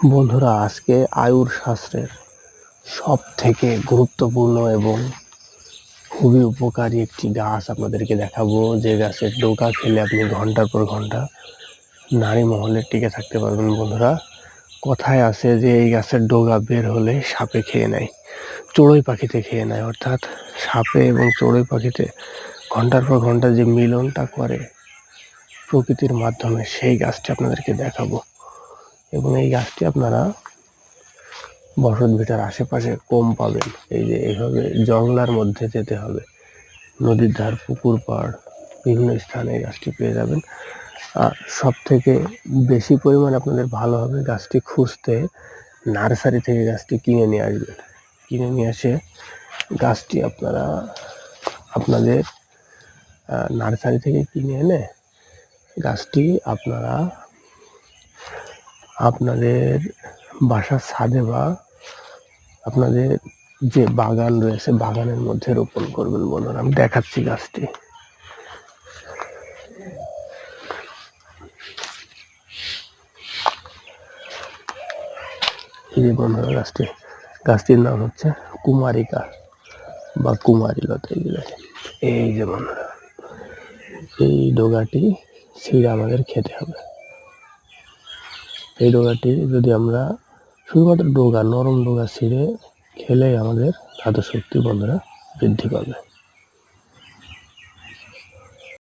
বন্ধুরা, আজকে আয়ুর শাস্ত্রের সব থেকে গুরুত্বপূর্ণ এবং খুবই উপকারী একটি গাছ আপনাদেরকে দেখাবো। যে গাছের ডোকা খেলে আপনি ঘণ্টার পর ঘণ্টা নারী মহলে টিকে থাকতে পারবেন বন্ধুরা। কথায় আছে যে, এই গাছের ডোগা বের হলে সাপে খেয়ে নেয়, চড়ুই পাখিতে খেয়ে নেয়। অর্থাৎ সাপে এবং চড়ুই পাখিতে ঘণ্টার পর ঘণ্টা যে মিলনটা করে প্রকৃতির মাধ্যমে, সেই গাছটি আপনাদেরকে দেখাবো। এবং এই গাছটি আপনারা বসত ভিটার আশেপাশে কম পাবেন। এই যে এইভাবে জংলার মধ্যে যেতে হবে। নদীর ধার, পুকুর, পাড়, বিভিন্ন স্থানে গাছটি পেয়ে যাবেন। আর সব থেকে বেশি পরিমাণ আপনাদের ভালো হবে গাছটি খুঁজতে নার্সারি থেকে গাছটি কিনে নিয়ে আসবেন। কিনে নিয়ে এসে গাছটি আপনারা আপনাদের নার্সারি থেকে কিনে এনে গাছটি আপনারা আপনাদের বাসার ছাদে বা আপনাদের যে বাগান রয়েছে, বাগানের মধ্যে রোপণ করবেন বলুন। আমি দেখাচ্ছি গাছটি। গাছটি, গাছটির নাম হচ্ছে কুমারিকা বা কুমারী লতা এগুলো। এই যে বন্ধুরা, এই ডোগাটি ছিঁড়ে আমাদের খেতে হবে। এই ডোগাটি যদি আমরা শুধুমাত্র ডোগা, নরম ডোগা ছিঁড়ে খেলে আমাদের শক্তি বন্ধুরা বৃদ্ধি পাবে।